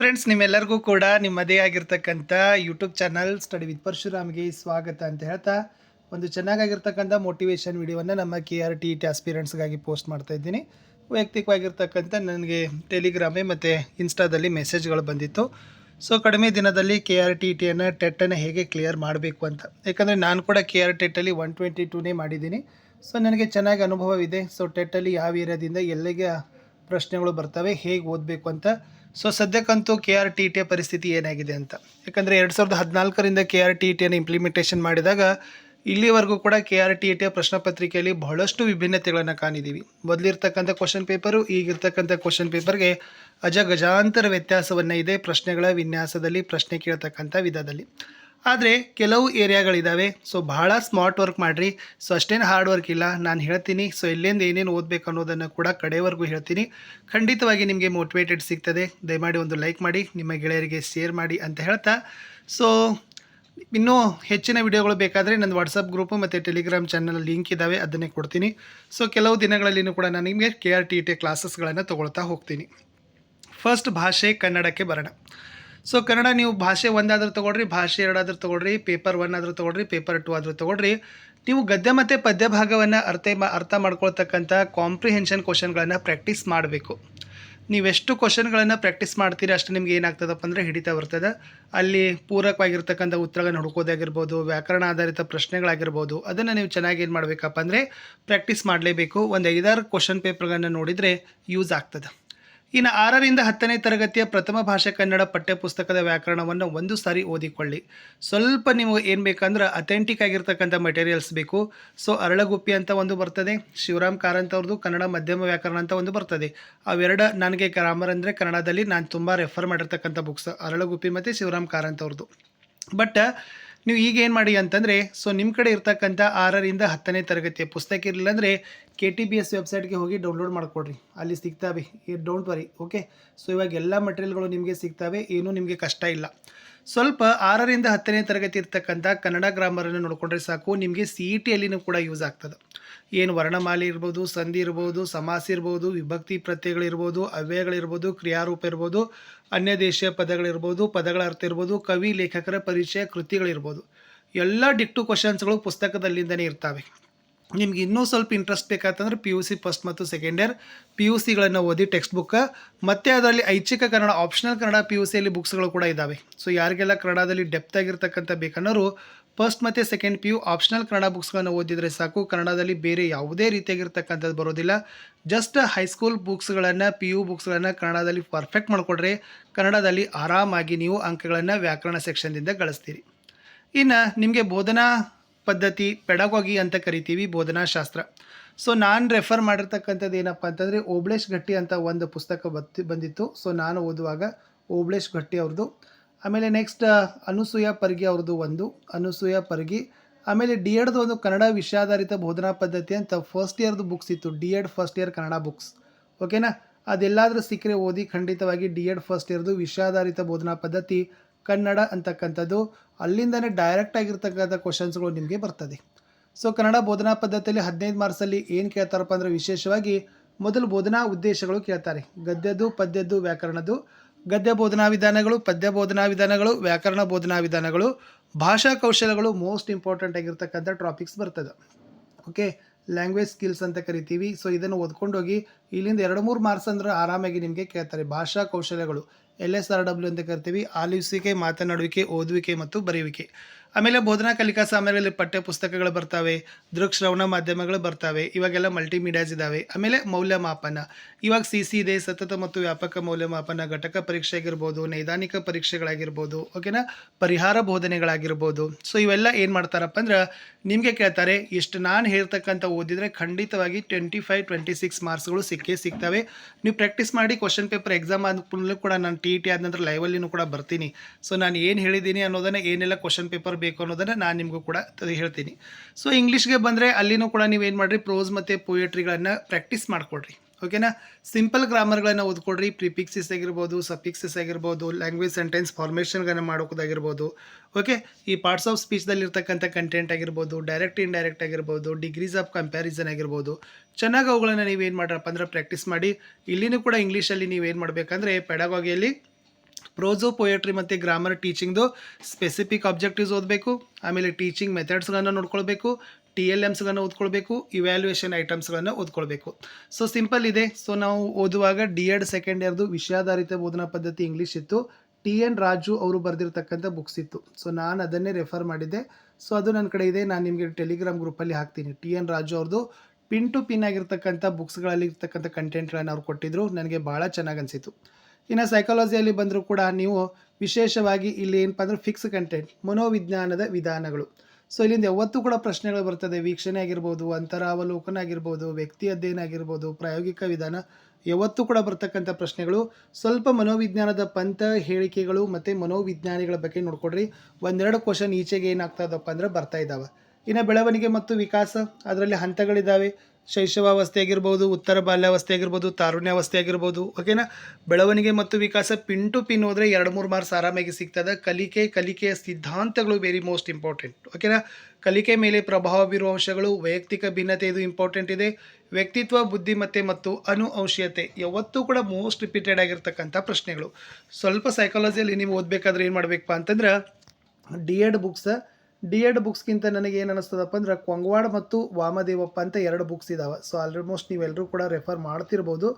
Friends ನಿಮ್ಮೆಲ್ಲರಿಗೂ ಕೂಡ ನಿಮ್ಮದೇ ಆಗಿರ್ತಕ್ಕಂಥ ಯೂಟ್ಯೂಬ್ ಚಾನಲ್ ಸ್ಟಡಿ ವಿತ್ ಪರಶುರಾಮ್ಗೆ ಸ್ವಾಗತ ಅಂತ ಹೇಳ್ತಾ, ಒಂದು ಚೆನ್ನಾಗಿರ್ತಕ್ಕಂಥ ಮೋಟಿವೇಶನ್ ವಿಡಿಯೋವನ್ನು ನಮ್ಮ ಕೆ ಆರ್ ಟಿ ಟಿ ಆಸ್ಪಿರೆಂಟ್ಸ್ಗಾಗಿ ಪೋಸ್ಟ್ ಮಾಡ್ತಾ ಇದ್ದೀನಿ. ವೈಯಕ್ತಿಕವಾಗಿರ್ತಕ್ಕಂಥ ನನಗೆ ಟೆಲಿಗ್ರಾಮೆ ಮತ್ತು ಇನ್ಸ್ಟಾದಲ್ಲಿ ಮೆಸೇಜ್ಗಳು ಬಂದಿತ್ತು. ಸೊ ಕಡಿಮೆ ದಿನದಲ್ಲಿ ಕೆ ಆರ್ ಟಿ ಟಿಯನ್ನು ಟೆಟ್ಟನ್ನು ಹೇಗೆ ಕ್ಲಿಯರ್ ಮಾಡಬೇಕು ಅಂತ. ಯಾಕಂದರೆ ನಾನು ಕೂಡ ಕೆ ಆರ್ ಟೆಟ್ಟಲ್ಲಿ ಒನ್ ಟ್ವೆಂಟಿ ಟೂನೇ ಮಾಡಿದ್ದೀನಿ. ಸೊ ನನಗೆ ಚೆನ್ನಾಗಿ ಅನುಭವವಿದೆ. ಸೊ ಟೆಟ್ಟಲ್ಲಿ ಯಾವ ಏರಿಯಾದಿಂದ ಎಲ್ಲಿಗೆ ಪ್ರಶ್ನೆಗಳು ಬರ್ತವೆ, ಹೇಗೆ ಓದಬೇಕು ಅಂತ ಸೊ ಸದ್ಯಕ್ಕಂತೂ ಕೆ ಆರ್ ಟಿ ಟಿಯ ಪರಿಸ್ಥಿತಿ ಏನಾಗಿದೆ ಅಂತ. ಯಾಕಂದರೆ ಎರಡು ಸಾವಿರದ ಹದಿನಾಲ್ಕರಿಂದ ಕೆ ಆರ್ ಟಿ ಟಿಯನ್ನು ಇಂಪ್ಲಿಮೆಂಟೇಷನ್ ಮಾಡಿದಾಗ ಇಲ್ಲಿವರೆಗೂ ಕೂಡ ಕೆ ಆರ್ ಟಿ ಟಿಯ ಪ್ರಶ್ನೆ ಪತ್ರಿಕೆಯಲ್ಲಿ ಬಹಳಷ್ಟು ವಿಭಿನ್ನತೆಗಳನ್ನು ಕಾಣಿದ್ದೀವಿ ಮೊದಲಿರ್ತಕ್ಕಂಥ ಕ್ವಶನ್ ಪೇಪರು ಈಗಿರ್ತಕ್ಕಂಥ ಕ್ವಶನ್ ಪೇಪರ್ಗೆ ಅಜಗಜಾಂತರ ವ್ಯತ್ಯಾಸವನ್ನು ಇದೆ ಪ್ರಶ್ನೆಗಳ ವಿನ್ಯಾಸದಲ್ಲಿ ಪ್ರಶ್ನೆ ಕೇಳ್ತಕ್ಕಂಥ ವಿಧದಲ್ಲಿ. ಆದರೆ ಕೆಲವು ಏರಿಯಾಗಳಿದ್ದಾವೆ ಸೊ ಬಹಳ ಸ್ಮಾರ್ಟ್ ವರ್ಕ್ ಮಾಡಿರಿ. ಸೊ ಅಷ್ಟೇನು ಹಾರ್ಡ್ ವರ್ಕ್ ಇಲ್ಲ. ನಾನು ಹೇಳ್ತೀನಿ. ಸೊ ಎಲ್ಲಿಂದ ಏನೇನು ಓದಬೇಕು ಅನ್ನೋದನ್ನು ಕೂಡ ಕಡೆವರೆಗೂ ಹೇಳ್ತೀನಿ. ಖಂಡಿತವಾಗಿ ನಿಮಗೆ ಮೋಟಿವೇಟೆಡ್ ಸಿಗ್ತದೆ. ದಯಮಾಡಿ ಒಂದು ಲೈಕ್ ಮಾಡಿ, ನಿಮ್ಮ ಗೆಳೆಯರಿಗೆ ಶೇರ್ ಮಾಡಿ ಅಂತ ಹೇಳ್ತಾ. ಸೊ ಇನ್ನೂ ಹೆಚ್ಚಿನ ವಿಡಿಯೋಗಳು ಬೇಕಾದರೆ ನನ್ನ ವಾಟ್ಸಪ್ ಗ್ರೂಪು ಮತ್ತು ಟೆಲಿಗ್ರಾಮ್ ಚಾನಲ್ ಲಿಂಕ್ ಇದ್ದಾವೆ ಅದನ್ನೇ ಕೊಡ್ತೀನಿ. ಸೊ ಕೆಲವು ದಿನಗಳಲ್ಲಿನೂ ಕೂಡ ನಾನು ನಿಮಗೆ ಕೆ ಆರ್ ಟಿ ಟಿ ಕ್ಲಾಸಸ್ಗಳನ್ನು ತೊಗೊಳ್ತಾ ಹೋಗ್ತೀನಿ. ಫಸ್ಟ್ ಭಾಷೆ ಕನ್ನಡಕ್ಕೆ ಬರೋಣ. ಸೊ ಕನ್ನಡ ನೀವು ಭಾಷೆ ಒಂದಾದರೂ ತೊಗೊಳ್ರಿ, ಭಾಷೆ ಎರಡಾದರೂ ತೊಗೊಳ್ರಿ ಪೇಪರ್ ಒನ್ ಆದರೂ ತೊಗೊಳ್ರಿ ಪೇಪರ್ ಟು ಆದರೂ ತೊಗೊಳ್ರಿ. ನೀವು ಗದ್ಯ ಮತ್ತು ಪದ್ಯ ಭಾಗವನ್ನು ಅರ್ಥ ಮಾ, ಅರ್ಥ ಮಾಡ್ಕೊಳ್ತಕ್ಕಂಥ ಕಾಂಪ್ರಿಹೆನ್ಷನ್ ಕ್ವಶನ್ಗಳನ್ನು ಪ್ರಾಕ್ಟೀಸ್ ಮಾಡಬೇಕು. ನೀವೆಷ್ಟು ಕ್ವಶನ್ಗಳನ್ನು ಪ್ರಾಕ್ಟೀಸ್ ಮಾಡ್ತೀರಿ ಅಷ್ಟು ನಿಮ್ಗೆ ಏನಾಗ್ತದಪ್ಪ ಅಂದರೆ ಹಿಡಿತಾ ಬರ್ತದೆ. ಅಲ್ಲಿ ಪೂರಕವಾಗಿರ್ತಕ್ಕಂಥ ಉತ್ತರಗಳನ್ನು ಹುಡುಕೋದಾಗಿರ್ಬೋದು, ವ್ಯಾಕರಣ ಆಧಾರಿತ ಪ್ರಶ್ನೆಗಳಾಗಿರ್ಬೋದು, ಅದನ್ನು ನೀವು ಚೆನ್ನಾಗಿ ಏನು ಮಾಡಬೇಕಪ್ಪ ಅಂದರೆ ಪ್ರಾಕ್ಟೀಸ್ ಮಾಡಲೇಬೇಕು. ಒಂದು ಐದಾರು ಕ್ವಶನ್ ಪೇಪರ್ಗಳನ್ನು ನೋಡಿದರೆ ಯೂಸ್ ಆಗ್ತದೆ. ಇನ್ನು ಆರರಿಂದ ಹತ್ತನೇ ತರಗತಿಯ ಪ್ರಥಮ ಭಾಷೆ ಕನ್ನಡ ಪಠ್ಯಪುಸ್ತಕದ ವ್ಯಾಕರಣವನ್ನು ಒಂದು ಸಾರಿ ಓದಿಕೊಳ್ಳಿ. ಸ್ವಲ್ಪ ನೀವು ಏನು ಬೇಕಂದ್ರೆ ಅಥೆಂಟಿಕ್ ಆಗಿರ್ತಕ್ಕಂಥ ಮೆಟೀರಿಯಲ್ಸ್ ಬೇಕು. ಸೊ ಅರಳಗುಪ್ಪಿ ಅಂತ ಒಂದು ಬರ್ತದೆ, ಶಿವರಾಮ್ ಕಾರಂತ್ ಅವ್ರದ್ದು ಕನ್ನಡ ಮಧ್ಯಮ ವ್ಯಾಕರಣ ಅಂತ ಒಂದು ಬರ್ತದೆ. ಅವೆರಡು ನನಗೆ ಗ್ರಾಮರ್ ಅಂದರೆ ಕನ್ನಡದಲ್ಲಿ ನಾನು ತುಂಬ ರೆಫರ್ ಮಾಡಿರ್ತಕ್ಕಂಥ ಬುಕ್ಸ್ ಅರಳಗುಪ್ಪಿ ಮತ್ತು ಶಿವರಾಮ್ ಕಾರಂತ್ ಅವ್ರದ್ದು. ಬಟ್ ನೀವು ಈಗ ಏನು ಮಾಡಿ ಅಂತಂದರೆ ಸೊ ನಿಮ್ಮ ಕಡೆ ಇರ್ತಕ್ಕಂಥ ಆರರಿಂದ ಹತ್ತನೇ ತರಗತಿಯ ಪುಸ್ತಕ ಇರಲಿಲ್ಲ ಅಂದರೆ ಕೆ ಟಿ ಬಿ ಎಸ್ ವೆಬ್ಸೈಟ್ಗೆ ಹೋಗಿ ಡೌನ್ಲೋಡ್ ಮಾಡಿಕೊಡ್ರಿ. ಅಲ್ಲಿ ಸಿಗ್ತಾವೆ. ಡೋಂಟ್ ವರಿ ಓಕೆ ಸೊ ಇವಾಗ ಎಲ್ಲ ಮೆಟೀರಿಯಲ್ಗಳು ನಿಮಗೆ ಸಿಗ್ತಾವೆ. ಏನೂ ನಿಮಗೆ ಕಷ್ಟ ಇಲ್ಲ. ಸ್ವಲ್ಪ ಆರರಿಂದ ಹತ್ತನೇ ತರಗತಿ ಇರ್ತಕ್ಕಂಥ ಕನ್ನಡ ಗ್ರಾಮರನ್ನು ನೋಡಿಕೊಂಡ್ರೆ ಸಾಕು. ನಿಮಗೆ ಸಿ ಇ ಟಿಯಲ್ಲಿನೂ ಕೂಡ ಯೂಸ್ ಆಗ್ತದೆ. ಏನು ವರ್ಣಮಾಲೆ ಇರ್ಬೋದು, ಸಂಧಿ ಇರ್ಬೋದು, ಸಮಾಸ ಇರ್ಬೋದು, ವಿಭಕ್ತಿ ಪ್ರತ್ಯಯಗಳಿರ್ಬೋದು ಅವ್ಯಯಗಳಿರ್ಬೋದು ಕ್ರಿಯಾರೂಪ ಇರ್ಬೋದು ಅನ್ಯ ದೇಶೀಯ ಪದಗಳಿರ್ಬೋದು ಪದಗಳ ಅರ್ಥ ಇರ್ಬೋದು, ಕವಿ, ಲೇಖಕರ ಪರಿಚಯ ಕೃತಿಗಳಿರ್ಬೋದು ಎಲ್ಲ ಡಿಕ್ಟು ಕ್ವಶನ್ಸ್ಗಳು ಪುಸ್ತಕದಲ್ಲಿಂದನೇ ಇರ್ತವೆ. ನಿಮ್ಗೆ ಇನ್ನೂ ಸ್ವಲ್ಪ ಇಂಟ್ರೆಸ್ಟ್ ಬೇಕಾತಂದ್ರೆ ಪಿ ಯು ಸಿ ಫಸ್ಟ್ ಮತ್ತು ಸೆಕೆಂಡ್ ಇಯರ್ ಪಿ ಯು ಸಿಗಳನ್ನು ಓದಿ ಟೆಕ್ಸ್ಟ್ ಬುಕ್ ಮತ್ತು ಅದರಲ್ಲಿ ಐಚ್ಛಿಕ Kannada optional Kannada P U ಸಿಯಲ್ಲಿ ಬುಕ್ಸ್ಗಳು ಕೂಡ ಇದ್ದಾವೆ ಸೊ ಯಾರಿಗೆಲ್ಲ ಕನ್ನಡದಲ್ಲಿ ಡೆಪ್ತ್ ಆಗಿರ್ತಕ್ಕಂಥ ಬೇಕನ್ನೋರು ಫಸ್ಟ್ ಮತ್ತು second P U optional Kannada ಬುಕ್ಸ್ಗಳನ್ನು ಓದಿದರೆ ಸಾಕು. ಕನ್ನಡದಲ್ಲಿ ಬೇರೆ ಯಾವುದೇ ರೀತಿಯಾಗಿರ್ತಕ್ಕಂಥದ್ದು ಬರೋದಿಲ್ಲ. ಜಸ್ಟ್ ಹೈಸ್ಕೂಲ್ ಬುಕ್ಸ್ಗಳನ್ನು ಪಿ ಯು ಬುಕ್ಸ್ಗಳನ್ನು ಕನ್ನಡದಲ್ಲಿ ಪರ್ಫೆಕ್ಟ್ ಮಾಡಿಕೊಡ್ರೆ. ಕನ್ನಡದಲ್ಲಿ ಆರಾಮಾಗಿ ನೀವು ಅಂಕಗಳನ್ನು ವ್ಯಾಕರಣ ಸೆಕ್ಷನ್ದಿಂದ ಗಳಿಸ್ತೀರಿ. ಇನ್ನು ನಿಮಗೆ ಬೋಧನಾ ಪದ್ಧತಿ ಪೆಡಗೋಗಿ ಅಂತ ಕರಿತೀವಿ ಬೋಧನಾ ಶಾಸ್ತ್ರ ಸೊ ನಾನು ರೆಫರ್ ಮಾಡಿರ್ತಕ್ಕಂಥದ್ದು ಏನಪ್ಪ ಅಂತಂದರೆ ಓಬ್ಳೇಶ್ ಗಟ್ಟಿ ಅಂತ ಒಂದು ಪುಸ್ತಕ ಬಂದಿತ್ತು. ಸೊ ನಾನು ಓದುವಾಗ ಓಬ್ಳೇಶ್ ಗಟ್ಟಿ ಅವ್ರದ್ದು ಆಮೇಲೆ ನೆಕ್ಸ್ಟ್ ಅನುಸೂಯ ಪರ್ಗಿ ಅವ್ರದ್ದು ಒಂದು. ಅನುಸೂಯ ಪರ್ಗಿ. ಆಮೇಲೆ ಡಿ ಎಡ್ದು ಒಂದು ಕನ್ನಡ ವಿಷಯಾಧಾರಿತ ಬೋಧನಾ ಪದ್ಧತಿ ಅಂತ ಫಸ್ಟ್ ಇಯರ್ದು ಬುಕ್ಸ್ ಇತ್ತು. D Ed first year Kannada books ಓಕೆನಾ ಅದೆಲ್ಲಾದರೂ ಸಿಕ್ಕರೆ ಓದಿ ಖಂಡಿತವಾಗಿ ಡಿ ಎಡ್ ಫಸ್ಟ್ ಇಯರ್ದು ವಿಷಯಾಧಾರಿತ ಬೋಧನಾ ಪದ್ಧತಿ ಕನ್ನಡ ಅಂತಕ್ಕಂಥದ್ದು ಅಲ್ಲಿಂದನೇ ಡೈರೆಕ್ಟ್ ಆಗಿರ್ತಕ್ಕಂಥ ಕ್ವಶನ್ಸ್ಗಳು ನಿಮಗೆ ಬರ್ತದೆ. ಸೊ ಕನ್ನಡ ಬೋಧನಾ ಪದ್ಧತಿಯಲ್ಲಿ ಹದಿನೈದು ಮಾರ್ಕ್ಸಲ್ಲಿ ಏನು ಕೇಳ್ತಾರಪ್ಪ ಅಂದರೆ ವಿಶೇಷವಾಗಿ ಮೊದಲು ಬೋಧನಾ ಉದ್ದೇಶಗಳು ಕೇಳ್ತಾರೆ. ಗದ್ಯದ್ದು, ಪದ್ಯದ್ದು, ವ್ಯಾಕರಣದ್ದು, ಗದ್ಯ ಬೋಧನಾ ವಿಧಾನಗಳು, ಪದ್ಯ ಬೋಧನಾ ವಿಧಾನಗಳು, ವ್ಯಾಕರಣ ಬೋಧನಾ ವಿಧಾನಗಳು, ಭಾಷಾ ಕೌಶಲ್ಯಗಳು ಮೋಸ್ಟ್ ಇಂಪಾರ್ಟೆಂಟ್ ಆಗಿರ್ತಕ್ಕಂಥ ಟಾಪಿಕ್ಸ್ ಬರ್ತದೆ. ಓಕೆ ಲ್ಯಾಂಗ್ವೇಜ್ ಸ್ಕಿಲ್ಸ್ ಅಂತ ಕರಿತೀವಿ. ಸೊ ಇದನ್ನು ಓದ್ಕೊಂಡೋಗಿ ಇಲ್ಲಿಂದ ಎರಡು ಮೂರು ಮಾರ್ಕ್ಸ್ ಅಂದ್ರೆ ಆರಾಮಾಗಿ ನಿಮಗೆ ಕೇಳ್ತಾರೆ ಭಾಷಾ ಕೌಶಲ್ಯಗಳು ಎಲ್ ಎಸ್ ಆರ್ ಡಬ್ಲ್ಯೂ ಅಂತ ಕರಿತೀವಿ. ಆಲಿಸುವಿಕೆ ಮಾತನಾಡುವಿಕೆ ಓದುವಿಕೆ ಮತ್ತು ಬರೆಯುವಿಕೆ. ಆಮೇಲೆ ಬೋಧನಾ ಕಲಿಕಾ ಸಾಮಗ್ರಿಯಲ್ಲಿ ಪಠ್ಯ ಪುಸ್ತಕಗಳು ಬರ್ತವೆ, ದೃಕ್ಶ್ರವಣ ಮಾಧ್ಯಮಗಳು ಬರ್ತವೆ, ಇವಾಗೆಲ್ಲ ಮಲ್ಟಿಮೀಡಿಯಾಸ್ ಇದ್ದಾವೆ ಆಮೇಲೆ ಮೌಲ್ಯಮಾಪನ. ಇವಾಗ ಸಿ ಸಿ ಇದೆ, ಸತತ ಮತ್ತು ವ್ಯಾಪಕ ಮೌಲ್ಯಮಾಪನ, ಘಟಕ ಪರೀಕ್ಷೆ ಆಗಿರ್ಬೋದು ನೈದಾನಿಕ ಪರೀಕ್ಷೆಗಳಾಗಿರ್ಬೋದು ಓಕೆನಾ ಪರಿಹಾರ ಬೋಧನೆಗಳಾಗಿರ್ಬೋದು. ಸೊ ಇವೆಲ್ಲ ಏನು ಮಾಡ್ತಾರಪ್ಪ ಅಂದ್ರೆ, ನಿಮಗೆ ಕೇಳ್ತಾರೆ, ಇಷ್ಟು ನಾನು ಹೇಳ್ತಕ್ಕಂಥ ಓದಿದರೆ ಖಂಡಿತವಾಗಿ ಟ್ವೆಂಟಿ ಫೈವ್ ಟ್ವೆಂಟಿ ಸಿಕ್ಸ್ ಮಾರ್ಕ್ಸ್ಗಳು ಸಿಕ್ಕೇ ಸಿಗ್ತವೆ. ನೀವು ಪ್ರಾಕ್ಟೀಸ್ ಮಾಡಿ ಕ್ವಶನ್ ಪೇಪರ್ ಎಕ್ಸಾಮ್ ಆದ ಕೂಡ ನಾನು ಟಿ ಇ ಟಿ ಆದ ನಂತರ ಲೈವಲ್ಲಿನೂ ಕೂಡ ಬರ್ತೀನಿ. ಸೊ ನಾನು ಏನು ಹೇಳಿದ್ದೀನಿ ಅನ್ನೋದನ್ನು ಏನೆಲ್ಲ ಕ್ವಶನ್ ಪೇಪರ್ ಬೇಕು ಅನ್ನೋದನ್ನು ನಾನು ನಿಮಗೂ ಕೂಡ ಹೇಳ್ತೀನಿ. ಸೊ ಇಂಗ್ಲೀಷ್ಗೆ ಬಂದರೆ ಅಲ್ಲಿನೂ ಕೂಡ ನೀವೇನು ಮಾಡಿರಿ ಪ್ರೋಸ್ ಮತ್ತು ಪೊಯೆಟ್ರಿಗಳನ್ನು ಪ್ರಾಕ್ಟೀಸ್ ಮಾಡಿಕೊಡ್ರಿ. ಓಕೆನಾ ಸಿಂಪಲ್ ಗ್ರಾಮರ್ಗಳನ್ನು ಓದ್ಕೊಡ್ರಿ. ಪ್ರಿಪಿಕ್ಸಿಸ್ ಆಗಿರ್ಬೋದು ಸಫಿಕ್ಸಸ್ ಆಗಿರ್ಬೋದು ಲ್ಯಾಂಗ್ವೇಜ್ ಸೆಂಟೆನ್ಸ್ ಫಾರ್ಮೇಷನ್ಗಳನ್ನು ಮಾಡೋದಾಗಿರ್ಬೋದು ಓಕೆ ಈ ಪಾರ್ಟ್ಸ್ ಆಫ್ ಸ್ಪೀಚ್ದಲ್ಲಿರ್ತಕ್ಕಂಥ ಕಂಟೆಂಟ್ ಆಗಿರ್ಬೋದು ಡೈರೆಕ್ಟ್ ಇಂಡೈರೆಕ್ಟ್ ಆಗಿರ್ಬೋದು ಡಿಗ್ರೀಸ್ ಆಫ್ ಕಂಪ್ಯಾರಿಸನ್ ಆಗಿರ್ಬೋದು. ಚೆನ್ನಾಗಿ ಅವುಗಳನ್ನು ನೀವೇನು ಮಾಡ್ರಪ್ಪ ಅಂದ್ರೆ ಪ್ರಾಕ್ಟೀಸ್ ಮಾಡಿ. ಇಲ್ಲಿನೂ ಕೂಡ ಇಂಗ್ಲೀಷಲ್ಲಿ ನೀವೇನು ಮಾಡಬೇಕಂದ್ರೆ ಪೆಡಗಾಗಿಯಲ್ಲಿ ಪ್ರೋಸೋ ಪೊಯೆಟ್ರಿ ಮತ್ತು ಗ್ರಾಮರ್ ಟೀಚಿಂಗ್ದು ಸ್ಪೆಸಿಫಿಕ್ ಆಬ್ಜೆಕ್ಟಿವ್ಸ್ ಓದಬೇಕು, ಆಮೇಲೆ ಟೀಚಿಂಗ್ ಮೆಥಡ್ಸ್ಗಳನ್ನು ನೋಡ್ಕೊಳ್ಬೇಕು ಟಿ ಎಲ್ ಎಮ್ಸ್ಗಳನ್ನು ಓದ್ಕೊಳ್ಬೇಕು ಇವ್ಯಾಲ್ಯೂಯೇಷನ್ ಐಟಮ್ಸ್ಗಳನ್ನು ಓದ್ಕೊಳ್ಬೇಕು. ಸೊ ಸಿಂಪಲ್ ಇದೆ. ಸೊ ನಾವು ಓದುವಾಗ ಡಿ ಎಡ್ ಸೆಕೆಂಡ್ ಇಯರ್ದು ವಿಷಯಾಧಾರಿತ ಬೋಧನಾ ಪದ್ಧತಿ ಇಂಗ್ಲೀಷ್ ಇತ್ತು. ಟಿ ಎನ್ ರಾಜು ಅವರು ಬರೆದಿರ್ತಕ್ಕಂಥ ಬುಕ್ಸ್ ಇತ್ತು. ಸೊ ನಾನು ಅದನ್ನೇ ರೆಫರ್ ಮಾಡಿದ್ದೆ. ಸೊ ಅದು ನನ್ನ ಕಡೆ ಇದೆ. ನಾನು ನಿಮಗೆ ಟೆಲಿಗ್ರಾಮ್ ಗ್ರೂಪಲ್ಲಿ ಹಾಕ್ತೀನಿ. ಟಿ ಎನ್ ರಾಜು ಅವ್ರದ್ದು ಪಿನ್ ಟು ಪಿನ್ ಆಗಿರ್ತಕ್ಕಂಥ ಬುಕ್ಸ್ಗಳಲ್ಲಿ ಇರ್ತಕ್ಕಂಥ ಕಂಟೆಂಟ್ಗಳನ್ನು ಅವ್ರು ಕೊಟ್ಟಿದ್ದರು ನನಗೆ ಭಾಳ ಚೆನ್ನಾಗಿ ಅನಿಸಿತು ಇನ್ನು ಸೈಕಾಲಜಿಯಲ್ಲಿ ಬಂದರೂ ಕೂಡ ನೀವು ವಿಶೇಷವಾಗಿ ಇಲ್ಲಿ ಏನಪ್ಪ ಅಂದ್ರೆ ಫಿಕ್ಸ್ ಕಂಟೆಂಟ್ ಮನೋವಿಜ್ಞಾನದ ವಿಧಾನಗಳು. ಸೊ ಇಲ್ಲಿಂದ ಯಾವತ್ತೂ ಕೂಡ ಪ್ರಶ್ನೆಗಳು ಬರ್ತದೆ. ವೀಕ್ಷಣೆ ಆಗಿರ್ಬೋದು, ಅಂತರಾವಲೋಕನ ಆಗಿರ್ಬೋದು, ವ್ಯಕ್ತಿ ಅಧ್ಯಯನ ಆಗಿರ್ಬೋದು, ಪ್ರಾಯೋಗಿಕ ವಿಧಾನ, ಯಾವತ್ತೂ ಕೂಡ ಬರ್ತಕ್ಕಂಥ ಪ್ರಶ್ನೆಗಳು. ಸ್ವಲ್ಪ ಮನೋವಿಜ್ಞಾನದ ಪಂಥ ಹೇಳಿಕೆಗಳು ಮತ್ತು ಮನೋವಿಜ್ಞಾನಿಗಳ ಬಗ್ಗೆ ನೋಡ್ಕೊಡ್ರಿ. ಒಂದೆರಡು ಕ್ವಶನ್ ಈಚೆಗೆ ಏನಾಗ್ತದಪ್ಪ ಅಂದರೆ ಅಂದ್ರೆ ಬರ್ತಾ ಇದ್ದಾವೆ ಇನ್ನು ಬೆಳವಣಿಗೆ ಮತ್ತು ವಿಕಾಸ, ಅದರಲ್ಲಿ ಹಂತಗಳಿದ್ದಾವೆ ಶೈಶವಾವಸ್ಥೆ ಆಗಿರ್ಬೋದು ಉತ್ತರ ಬಾಲ್ಯಾವಸ್ಥೆ ಆಗಿರ್ಬೋದು ತಾರುಣ್ಯಾವಸ್ಥೆ ಆಗಿರ್ಬೋದು ಓಕೆನಾ ಬೆಳವಣಿಗೆ ಮತ್ತು ವಿಕಾಸ ಪಿನ್ ಟು ಪಿನ್ ಹೋದರೆ ಎರಡು ಮೂರು ಮಾರ್ಕ್ಸ್ ಆರಾಮಾಗಿ ಸಿಗ್ತದೆ. ಕಲಿಕೆ, ಕಲಿಕೆಯ ಸಿದ್ಧಾಂತಗಳು ವೆರಿ ಮೋಸ್ಟ್ ಇಂಪಾರ್ಟೆಂಟ್ ಓಕೆನಾ ಕಲಿಕೆ ಮೇಲೆ ಪ್ರಭಾವ ಬೀರುವ ಅಂಶಗಳು, ವೈಯಕ್ತಿಕ ಭಿನ್ನತೆ ಇದು ಇಂಪಾರ್ಟೆಂಟ್ ಇದೆ. ವ್ಯಕ್ತಿತ್ವ, ಬುದ್ಧಿಮತ್ತೆ ಮತ್ತು ಅನುವಂಶೀಯತೆ ಯಾವತ್ತೂ ಕೂಡ ಮೋಸ್ಟ್ ರಿಪೀಟೆಡ್ ಆಗಿರ್ತಕ್ಕಂಥ ಪ್ರಶ್ನೆಗಳು. ಸ್ವಲ್ಪ ಸೈಕಾಲಜಿಯಲ್ಲಿ ನೀವು ಓದಬೇಕಾದ್ರೆ ಏನು ಮಾಡಬೇಕಪ್ಪ ಅಂತಂದ್ರೆ D Ed books D Ed ಬುಕ್ಸ್ಗಿಂತ ನನಗೆ ಏನು ಅನ್ನಿಸ್ತದಪ್ಪ ಅಂದ್ರೆ ಕೊಂಗವಾಡ ಮತ್ತು ವಾಮದೇವಪ್ಪ ಅಂತ ಎರಡು ಬುಕ್ಸ್ ಇದಾವೆ. ಸೊ ಆಲ್ಮೋಸ್ಟ್ ನೀವೆಲ್ಲರೂ ಕೂಡ ರೆಫರ್ ಮಾಡ್ತಿರ್ಬೋದು.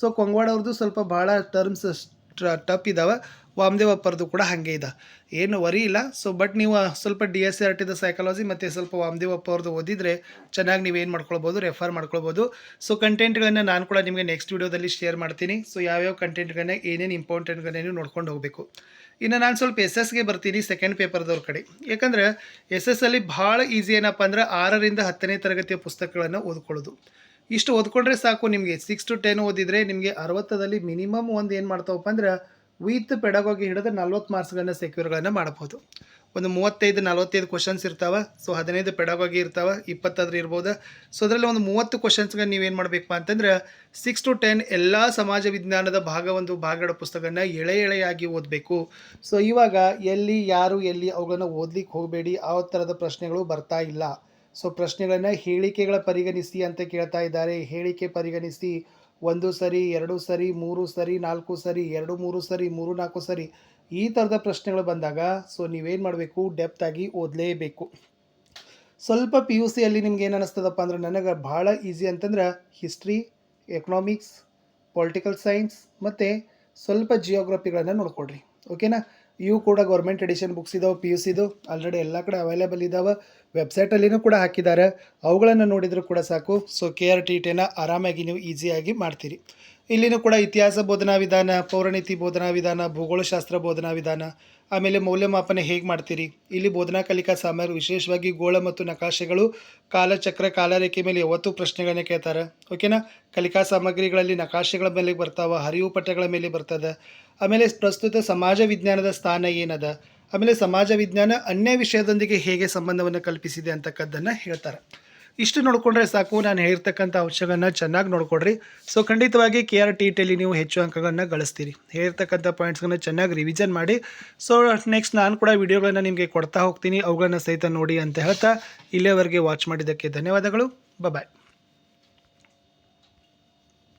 ಸೊ ಕೊಂಗವಾಡ ಅವ್ರದ್ದು ಸ್ವಲ್ಪ ಭಾಳ ಟರ್ಮ್ಸ್ ಟಪ್ ಇದ್ದಾವೆ ವಾಮದೇವಪ್ಪರದು ಕೂಡ ಹಾಗೆ ಇದೆ. ಏನು ವರಿ ಇಲ್ಲ. ಸೊ ಬಟ್ ನೀವು ಸ್ವಲ್ಪ ಡಿ ಎಸ್ ಆರ್ ಟಿದ ಸೈಕಾಲಜಿ ಮತ್ತು ಸ್ವಲ್ಪ ವಾಮದೇವಪ್ಪ ಅವ್ರದ್ದು ಓದಿದರೆ ಚೆನ್ನಾಗಿ ನೀವು ಏನು ಮಾಡ್ಕೊಳ್ಬೋದು ರೆಫರ್ ಮಾಡ್ಕೊಳ್ಬೋದು. ಸೊ ಕಂಟೆಂಟ್ಗಳನ್ನ ನಾನು ಕೂಡ ನಿಮಗೆ ನೆಕ್ಸ್ಟ್ ವೀಡಿಯೋದಲ್ಲಿ ಶೇರ್ ಮಾಡ್ತೀನಿ. ಸೊ ಯಾವ್ಯಾವ ಕಂಟೆಂಟ್ಗಳನ್ನ ಏನೇನು ಇಂಪಾರ್ಟೆಂಟ್ಗಳನ್ನ ನೀವು ನೋಡ್ಕೊಂಡು ಹೋಗಬೇಕು. ಇನ್ನು ನಾನು ಸ್ವಲ್ಪ ಎಸ್ ಎಸ್ಗೆ ಬರ್ತೀನಿ ಸೆಕೆಂಡ್ ಪೇಪರ್ದವ್ರ ಕಡೆ. ಯಾಕಂದ್ರೆ ಎಸ್ ಎಸ್ ಅಲ್ಲಿ ಭಾಳ ಈಸಿ ಏನಪ್ಪ ಅಂದ್ರೆ ಆರರಿಂದ ಹತ್ತನೇ ತರಗತಿಯ ಪುಸ್ತಕಗಳನ್ನು ಓದ್ಕೊಳ್ಳೋದು. ಇಷ್ಟು ಓದ್ಕೊಂಡ್ರೆ ಸಾಕು, ನಿಮಗೆ ಸಿಕ್ಸ್ ಟು ಟೆನ್ ಓದಿದರೆ ನಿಮಗೆ ಅರವತ್ತದಲ್ಲಿ ಮಿನಿಮಮ್ ಒಂದು ಏನು ಮಾಡ್ತಾವಪ್ಪ ಅಂದ್ರೆ ವಿತ್ ಪೆಡಗೋಗಿ ಹಿಡಿದು ನಲ್ವತ್ತು ಮಾರ್ಕ್ಸ್ಗಳನ್ನ ಸೆಕ್ಯೂರ್ಗಳನ್ನು ಮಾಡ್ಬೋದು. ಒಂದು ಮೂವತ್ತೈದು, ನಲವತ್ತೈದು ಕ್ವಶನ್ಸ್ ಇರ್ತಾವೆ. ಸೊ ಹದಿನೈದು ಪೆಡಾಗೋಗಿ ಇರ್ತಾವೆ. ಇಪ್ಪತ್ತಾದ್ರೂ ಇರ್ಬೋದು. ಸೊ ಅದರಲ್ಲಿ ಒಂದು ಮೂವತ್ತು ಕ್ವಶನ್ಸ್ಗೆ ನೀವೇನು ಮಾಡಬೇಕಪ್ಪ ಅಂತಂದ್ರೆ ಸಿಕ್ಸ್ ಟು ಟೆನ್ ಎಲ್ಲ ಸಮಾಜ ವಿಜ್ಞಾನದ ಭಾಗ ಒಂದು ಭಾಗಗಳ ಪುಸ್ತಕನ ಎಳೆ ಎಳೆಯಾಗಿ ಓದಬೇಕು. ಸೊ ಇವಾಗ ಎಲ್ಲಿ, ಯಾರು, ಎಲ್ಲಿ ಅವುಗಳನ್ನು ಓದ್ಲಿಕ್ಕೆ ಹೋಗಬೇಡಿ, ಆ ಥರದ ಪ್ರಶ್ನೆಗಳು ಬರ್ತಾ ಇಲ್ಲ. ಸೊ ಪ್ರಶ್ನೆಗಳನ್ನ ಹೇಳಿಕೆಗಳ ಪರಿಗಣಿಸಿ ಅಂತ ಕೇಳ್ತಾ ಇದ್ದಾರೆ. ಹೇಳಿಕೆ ಪರಿಗಣಿಸಿ ಒಂದು ಸರಿ, ಎರಡು ಸರಿ, ಮೂರು ಸರಿ, ನಾಲ್ಕು ಸರಿ, ಎರಡು ಮೂರು ಸರಿ, ಮೂರು ನಾಲ್ಕು ಸರಿ ಈ ಥರದ ಪ್ರಶ್ನೆಗಳು ಬಂದಾಗ, ಸೊ ನೀವೇನು ಮಾಡಬೇಕು? ಡೆಪ್ತಾಗಿ ಓದಲೇಬೇಕು. ಸ್ವಲ್ಪ ಪಿ ಯು ಸಿಯಲ್ಲಿ ನಿಮ್ಗೆ ಏನು ಅನ್ನಿಸ್ತದಪ್ಪ ಅಂದ್ರೆ, ನನಗೆ ಭಾಳ ಈಸಿ ಅಂತಂದ್ರೆ ಹಿಸ್ಟ್ರಿ ಎಕನಾಮಿಕ್ಸ್ ಪೊಲಿಟಿಕಲ್ ಸೈನ್ಸ್ ಮತ್ತು ಸ್ವಲ್ಪ ಜಿಯೋಗ್ರಫಿಗಳನ್ನು ನೋಡ್ಕೊಳ್ರಿ. ಓಕೆನಾ ಇವು ಕೂಡ ಗೌರ್ಮೆಂಟ್ ಎಡಿಷನ್ ಬುಕ್ಸ್ ಇದಾವೆ ಪಿ ಯು ಸಿದು ಆಲ್ರೆಡಿ ಎಲ್ಲ ಕಡೆ ಅವೈಲೇಬಲ್ ಇದ್ದಾವೆ ವೆಬ್ಸೈಟಲ್ಲಿನೂ ಕೂಡ ಹಾಕಿದ್ದಾರೆ. ಅವುಗಳನ್ನು ನೋಡಿದರೂ ಕೂಡ ಸಾಕು. ಸೊ ಕೆ ಆರ್ ಟಿ ಟಿನ ಆರಾಮಾಗಿ ನೀವು ಈಸಿಯಾಗಿ ಮಾಡ್ತೀರಿ. ಇಲ್ಲಿನೂ ಕೂಡ ಇತಿಹಾಸ ಬೋಧನಾ ವಿಧಾನ ಪೌರನೀತಿ ಬೋಧನಾ ವಿಧಾನ, ಭೂಗೋಳಶಾಸ್ತ್ರ ಬೋಧನಾ ವಿಧಾನ, ಆಮೇಲೆ ಮೌಲ್ಯಮಾಪನ ಹೇಗೆ ಮಾಡ್ತೀರಿ? ಇಲ್ಲಿ ಬೋಧನಾ ಕಲಿಕಾ ಸಾಮಗ್ರಿ ವಿಶೇಷವಾಗಿ ಗೋಳ ಮತ್ತು ನಕಾಶೆಗಳು, ಕಾಲಚಕ್ರ, ಕಾಲರೇಖೆ ಮೇಲೆ ಯಾವತ್ತೂ ಪ್ರಶ್ನೆಗಳನ್ನ ಕೇಳ್ತಾರೆ. ಓಕೆನಾ ಕಲಿಕಾ ಸಾಮಗ್ರಿಗಳಲ್ಲಿ ನಕಾಶೆಗಳ ಮೇಲೆ ಬರ್ತಾವೆ, ಹರಿವು ಪಠ್ಯಗಳ ಮೇಲೆ ಬರ್ತದೆ. ಆಮೇಲೆ ಪ್ರಸ್ತುತ ಸಮಾಜ ವಿಜ್ಞಾನದ ಸ್ಥಾನ ಏನದ? ಆಮೇಲೆ ಸಮಾಜ ವಿಜ್ಞಾನ ಅನ್ಯ ವಿಷಯದೊಂದಿಗೆ ಹೇಗೆ ಸಂಬಂಧವನ್ನು ಕಲ್ಪಿಸಿದೆ ಅಂತಕ್ಕದ್ದನ್ನು ಹೇಳ್ತಾರೆ. ಇಷ್ಟು ನೋಡಿಕೊಂಡ್ರೆ ಸಾಕು. ನಾನು ಹೇಳಿರ್ತಕ್ಕಂಥ ಅಂಶಗಳನ್ನು ಚೆನ್ನಾಗಿ ನೋಡ್ಕೊಡ್ರಿ. ಸೊ ಖಂಡಿತವಾಗಿ ಕೆ ಆರ್ ಟಿ ಟೆಲಿ ನೀವು ಹೆಚ್ಚು ಅಂಕಗಳನ್ನು ಗಳಿಸ್ತೀರಿ. ಹೇಳಿರ್ತಕ್ಕಂಥ ಪಾಯಿಂಟ್ಸ್ಗಳನ್ನ ಚೆನ್ನಾಗಿ ರಿವಿಷನ್ ಮಾಡಿ. ಸೊ ನೆಕ್ಸ್ಟ್ ನಾನು ಕೂಡ ವಿಡಿಯೋಗಳನ್ನು ನಿಮಗೆ ಕೊಡ್ತಾ ಹೋಗ್ತೀನಿ. ಅವುಗಳನ್ನ ಸಹಿತ ನೋಡಿ ಅಂತ ಹೇಳ್ತಾ ಇಲ್ಲಿಯವರೆಗೆ ವಾಚ್ ಮಾಡಿದ್ದಕ್ಕೆ ಧನ್ಯವಾದಗಳು. ಬಾಯ್